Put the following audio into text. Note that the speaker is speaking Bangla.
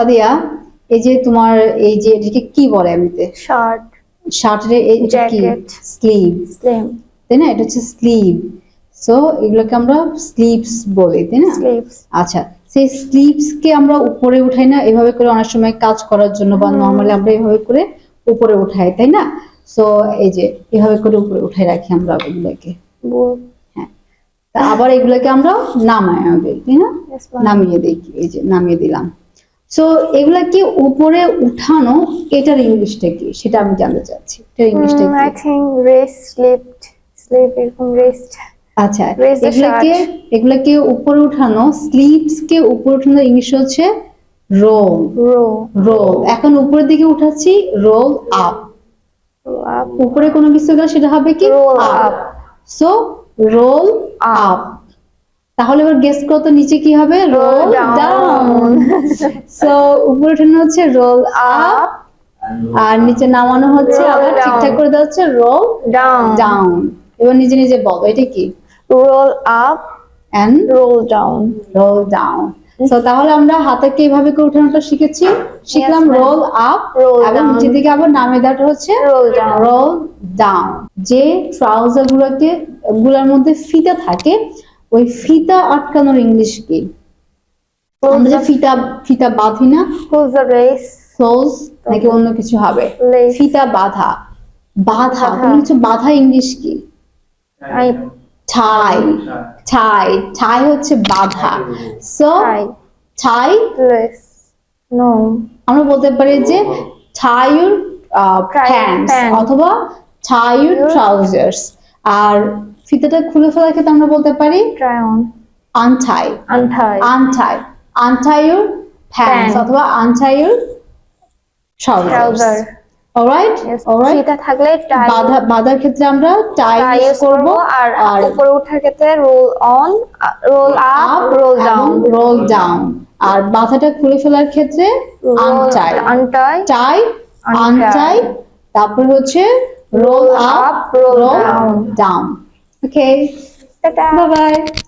সাদিয়া এই যে তোমার এই যে এটাকে কি বলে এমনিতে? শার্ট। শার্টের এটা কি. স্লিভ। স্লিম তাই না? এটা হচ্ছে স্লিভ। সো এগুলোকে আমরা স্লিভস বলি তাই না? স্লিভস। আচ্ছা সেই স্লিভস কে আমরা উপরে উঠাই না এভাবে করে অনেক সময় কাজ করার জন্য বা নর্মালি আমরা এভাবে করে উপরে উঠাই তাই না? সো এই যে এভাবে করে উপরে উঠাই রাখি আমরা এগুলোকে। তা আবার এগুলোকে আমরা নামাই দিই তাই না? নামিয়ে দিই এই যে নামিয়ে দিলাম। সো এগুলাকে উপরে উঠানো এটার ইংলিশটা কি? সেটা আমি জানতে চাচ্ছি। এটার ইংলিশটা কি? I think rest slipped sleep এরকম রেস্ট আচ্ছা এগুলাকে এগুলাকে উপরে উঠানো স্লিপস কে উপরে উঠানো ইংলিশ হচ্ছে রোল রো রোল এখন উপরের দিকে উঠাচ্ছি রোল আপ আপ উপরে কোনো কিছু গেলে সেটা হবে কি? Roll up so roll up তাহলে এবার গেস কত নিচে কি হবে? রোল ডাউন সো উপরে উঠানো হচ্ছে রোল আপ আর নিচে নামানো হচ্ছে আবার ঠিকঠাক করে দেওয়া হচ্ছে রোল ডাউন ডাউন এবার নিজে নিজে বলো এটা কি? Roll up and roll down roll down so তাহলে আমরা হাতাকে এইভাবে করে উঠানোটা শিখেছি? শিখলাম রোল আপ এবং. নিচের দিকে আবার নামে দেওয়াটা হচ্ছে রোল ডাউন রোল ডাউন যে ট্রাউজার গুলোকে গুলার মধ্যে ফিতা থাকে ওই ফিতা আটকানোর ইংলিশ কি? আমরা যে ফিতা ফিতা বাঁধি না ক্লোজ নাকি অন্য কিছু হবে? ফিতা বাঁধা। বাঁধা। কোনো কিছু বাঁধা ইংলিশ কি? ঠাই ঠাই ঠাই হচ্ছে বাঁধা। সো ঠাই আমরা বলতে পারি যে your pants pants. অথবা your Your- trousers আর ফিতাটা খুলে ফেলার ক্ষেত্রে আমরা বলতে পারি try on untie. Untie untie your pants Pants. অথবা untie your trousers trouser alright Yes, ফিতা থাকলে টাই বাঁধা বাঁধার ক্ষেত্রে আমরা টাই ইউজ করব করব আর উপরে ওঠার ক্ষেত্রে roll on roll up roll down roll down আর বাঁধাটা খুলে ফেলার ক্ষেত্রে আনটাই Untie. untie. তারপর হচ্ছে roll up, roll down. down. Okay. Bye-bye.